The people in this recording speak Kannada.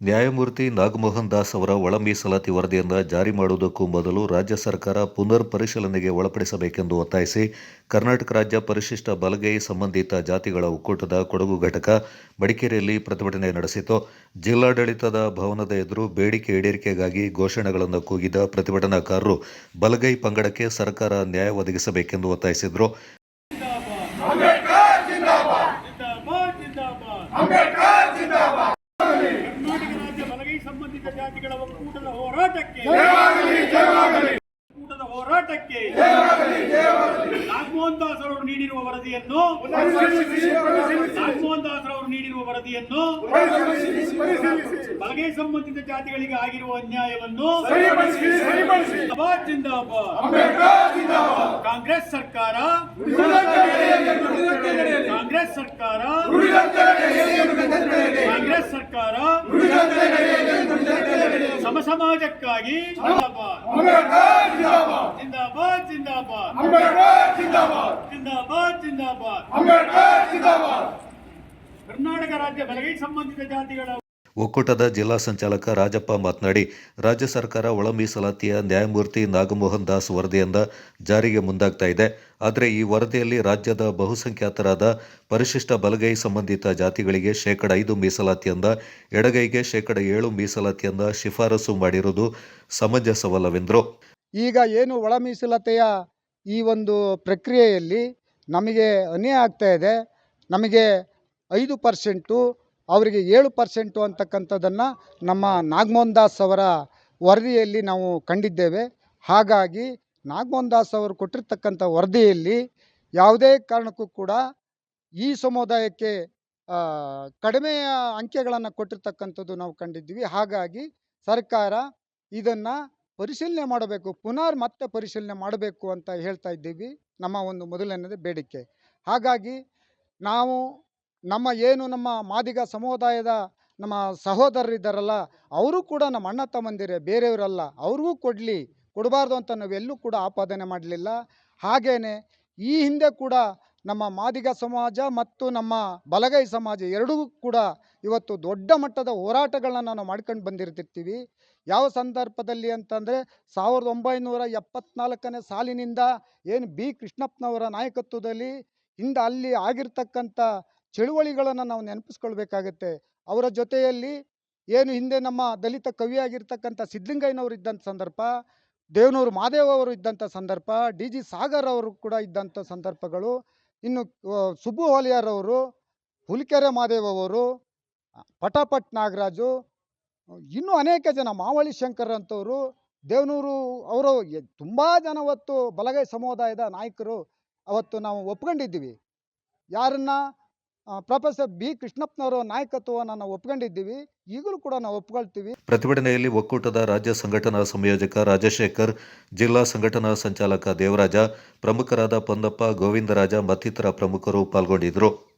ನ್ಯಾಯಮೂರ್ತಿ ನಾಗಮೋಹನ್ ದಾಸ್ ಅವರ ಒಳ ಮೀಸಲಾತಿ ವರದಿಯನ್ನು ಜಾರಿ ಮಾಡುವುದಕ್ಕೂ ಮೊದಲು ರಾಜ್ಯ ಸರ್ಕಾರ ಪುನರ್ ಪರಿಶೀಲನೆಗೆ ಒಳಪಡಿಸಬೇಕೆಂದು ಒತ್ತಾಯಿಸಿ ಕರ್ನಾಟಕ ರಾಜ್ಯ ಪರಿಶಿಷ್ಟ ಬಲಗೈ ಸಂಬಂಧಿತ ಜಾತಿಗಳ ಒಕ್ಕೂಟದ ಕೊಡಗು ಘಟಕ ಮಡಿಕೇರಿಯಲ್ಲಿ ಪ್ರತಿಭಟನೆ ನಡೆಸಿತು. ಜಿಲ್ಲಾಡಳಿತದ ಭವನದ ಎದುರು ಬೇಡಿಕೆ ಈಡೇರಿಕೆಗಾಗಿ ಘೋಷಣೆಗಳನ್ನು ಕೂಗಿದ ಪ್ರತಿಭಟನಾಕಾರರು ಬಲಗೈ ಪಂಗಡಕ್ಕೆ ಸರ್ಕಾರ ನ್ಯಾಯ ಒದಗಿಸಬೇಕೆಂದು ಒತ್ತಾಯಿಸಿದರು. ಜಿಂದಾಬಾದ್ ಜಿಂದಾಬಾದ್ ಜಿಂದಾಬಾದ್ ಕರ್ನಾಟಕ ರಾಜ್ಯ ಬಲಗೈ ಸಂಬಂಧಿತ ಜಾತಿಗಳ ಒಕ್ಕೂಟದ ಹೋರಾಟಕ್ಕೆ ಒಕ್ಕೂಟದ ಹೋರಾಟಕ್ಕೆ ನಾಗಮೋಹನ್ ದಾಸ್ ಅವರು ನೀಡಿರುವ ವರದಿಯನ್ನು ನಾಗಮೋಹನ್ ದಾಸ್ ಅವರು ನೀಡಿರುವ ವರದಿಯನ್ನು ಬಲಗೈ ಸಂಬಂಧಿತ ಜಾತಿಗಳಿಗೆ ಆಗಿರುವ ಅನ್ಯಾಯವನ್ನು ಕಾಂಗ್ರೆಸ್ ಸರ್ಕಾರ ಕಾಂಗ್ರೆಸ್ ಸರ್ಕಾರ ಕಾಂಗ್ರೆಸ್ ಸರ್ಕಾರ ಸಮ ಸಮಾಜಕ್ಕಾಗಿ ಜಿಂದಾಬಾದ್. ಜಿಂದಾಬಾದ್ ಜಿಂದಾಬಾದ್. ಜಿಂದಾಬಾದ್. ಜಿಂದಾಬಾದ್. ಕರ್ನಾಟಕ ರಾಜ್ಯ ಬಲಗೈ ಸಂಬಂಧಿತ ಜಾತಿಗಳ ಒಕ್ಕೂಟದ ಜಿಲ್ಲಾ ಸಂಚಾಲಕ ರಾಜಪ್ಪ ಮಾತನಾಡಿ, ರಾಜ್ಯ ಸರ್ಕಾರ ಒಳ ಮೀಸಲಾತಿಯ ನ್ಯಾಯಮೂರ್ತಿ ನಾಗಮೋಹನ್ ದಾಸ್ ವರದಿಯಿಂದ ಜಾರಿಗೆ ಮುಂದಾಗ್ತಾ ಇದೆ. ಆದರೆ ಈ ವರದಿಯಲ್ಲಿ ರಾಜ್ಯದ ಬಹುಸಂಖ್ಯಾತರಾದ ಪರಿಶಿಷ್ಟ ಬಲಗೈ ಸಂಬಂಧಿತ ಜಾತಿಗಳಿಗೆ ಶೇಕಡ ಐದು ಮೀಸಲಾತಿಯಿಂದ ಎಡಗೈಗೆ ಶೇಕಡ ಏಳು ಮೀಸಲಾತಿಯಿಂದ ಶಿಫಾರಸು ಮಾಡಿರುವುದು ಸಮಂಜಸವಲ್ಲವೆಂದರು. ಈಗ ಏನು ಒಳ ಮೀಸಲಾತಿಯ ಈ ಒಂದು ಪ್ರಕ್ರಿಯೆಯಲ್ಲಿ ನಮಗೆ ಅನ್ಯಾಯ ಆಗ್ತಾ ಇದೆ. ನಮಗೆ ಐದು ಪರ್ಸೆಂಟು ಅವರಿಗೆ ಏಳು ಪರ್ಸೆಂಟು ಅಂತಕ್ಕಂಥದ್ದನ್ನು ನಮ್ಮ ನಾಗಮೋಹನ್ ದಾಸ್ ಅವರ ವರದಿಯಲ್ಲಿ ನಾವು ಕಂಡಿದ್ದೇವೆ. ಹಾಗಾಗಿ ನಾಗಮೋಹನ್ ದಾಸ್ ಅವರು ಕೊಟ್ಟಿರ್ತಕ್ಕಂಥ ವರದಿಯಲ್ಲಿ ಯಾವುದೇ ಕಾರಣಕ್ಕೂ ಕೂಡ ಈ ಸಮುದಾಯಕ್ಕೆ ಕಡಿಮೆಯ ಅಂಕೆಗಳನ್ನು ಕೊಟ್ಟಿರ್ತಕ್ಕಂಥದ್ದು ನಾವು ಕಂಡಿದ್ದೀವಿ. ಹಾಗಾಗಿ ಸರ್ಕಾರ ಇದನ್ನು ಪರಿಶೀಲನೆ ಮಾಡಬೇಕು, ಪುನರ್ ಮತ್ತೆ ಪರಿಶೀಲನೆ ಮಾಡಬೇಕು ಅಂತ ಹೇಳ್ತಾ ಇದ್ದೀವಿ. ನಮ್ಮ ಒಂದು ಮೊದಲನೇದು ಬೇಡಿಕೆ. ಹಾಗಾಗಿ ನಾವು ನಮ್ಮ ಏನು ನಮ್ಮ ಮಾದಿಗ ಸಮುದಾಯದ ನಮ್ಮ ಸಹೋದರರಿದ್ದಾರಲ್ಲ, ಅವರು ಕೂಡ ನಮ್ಮ ಅಣ್ಣ ತಮ್ಮಂದಿರೇ, ಬೇರೆಯವರಲ್ಲ, ಅವ್ರಿಗೂ ಕೊಡಲಿ, ಕೊಡಬಾರ್ದು ಅಂತ ನಾವೆಲ್ಲೂ ಕೂಡ ಆಪಾದನೆ ಮಾಡಲಿಲ್ಲ. ಹಾಗೇನೆ ಈ ಹಿಂದೆ ಕೂಡ ನಮ್ಮ ಮಾದಿಗ ಸಮಾಜ ಮತ್ತು ನಮ್ಮ ಬಲಗೈ ಸಮಾಜ ಎರಡೂ ಕೂಡ ಇವತ್ತು ದೊಡ್ಡ ಮಟ್ಟದ ಹೋರಾಟಗಳನ್ನ ನಾವು ಮಾಡ್ಕೊಂಡು ಬಂದಿರ್ತಿರ್ತೀವಿ. ಯಾವ ಸಂದರ್ಭದಲ್ಲಿ ಅಂತಂದರೆ ಸಾವಿರದ ಒಂಬೈನೂರ ಎಪ್ಪತ್ನಾಲ್ಕನೇ ಸಾಲಿನಿಂದ ಏನು ಬಿ ಕೃಷ್ಣಪ್ಪನವರ ನಾಯಕತ್ವದಲ್ಲಿ ಹಿಂದೆ ಅಲ್ಲಿ ಆಗಿರ್ತಕ್ಕಂಥ ಚಳುವಳಿಗಳನ್ನು ನಾವು ನೆನಪಿಸ್ಕೊಳ್ಬೇಕಾಗತ್ತೆ. ಅವರ ಜೊತೆಯಲ್ಲಿ ಏನು ಹಿಂದೆ ನಮ್ಮ ದಲಿತ ಕವಿಯಾಗಿರ್ತಕ್ಕಂಥ ಸಿದ್ಧಲಿಂಗಯ್ಯನವರು ಇದ್ದಂಥ ಸಂದರ್ಭ, ದೇವನೂರು ಮಾದೇವ ಅವರು ಇದ್ದಂಥ ಸಂದರ್ಭ, ಡಿ ಜಿ ಸಾಗರ್ ಅವರು ಕೂಡ ಇದ್ದಂಥ ಸಂದರ್ಭಗಳು, ಇನ್ನು ಸುಬ್ಬು ಹೋಲಿಯಾರವರು ಹುಲಿಕೆರೆ ಅವರು ಪಟಾಪಟ್ ನಾಗರಾಜು, ಇನ್ನೂ ಅನೇಕ ಜನ ಮಾವಳಿ ಶಂಕರ್ ಅಂತವರು ದೇವನೂರು ಅವರು ತುಂಬ ಜನ ಅವತ್ತು ಬಲಗೈ ಸಮುದಾಯದ ನಾಯಕರು ಅವತ್ತು ನಾವು ಒಪ್ಕೊಂಡಿದ್ದೀವಿ. ಯಾರನ್ನ? Professor B. ಕೃಷ್ಣಪ್ಪನವರ ನಾಯಕತ್ವವನ್ನು ನಾವು ಒಪ್ಕೊಂಡಿದ್ದೀವಿ. ಈಗಲೂ ಕೂಡ ನಾವು ಒಪ್ಕೊಳ್ತೀವಿ. ಪ್ರತಿಭಟನೆಯಲ್ಲಿ ಒಕ್ಕೂಟದ ರಾಜ್ಯ ಸಂಘಟನಾ ಸಂಯೋಜಕ ರಾಜಶೇಖರ್, ಜಿಲ್ಲಾ ಸಂಘಟನಾ ಸಂಚಾಲಕ ದೇವರಾಜ, ಪ್ರಮುಖರಾದ ಪೊಂದಪ್ಪ ಗೋವಿಂದರಾಜ ಮತ್ತಿತರ ಪ್ರಮುಖರು ಪಾಲ್ಗೊಂಡಿದ್ದರು.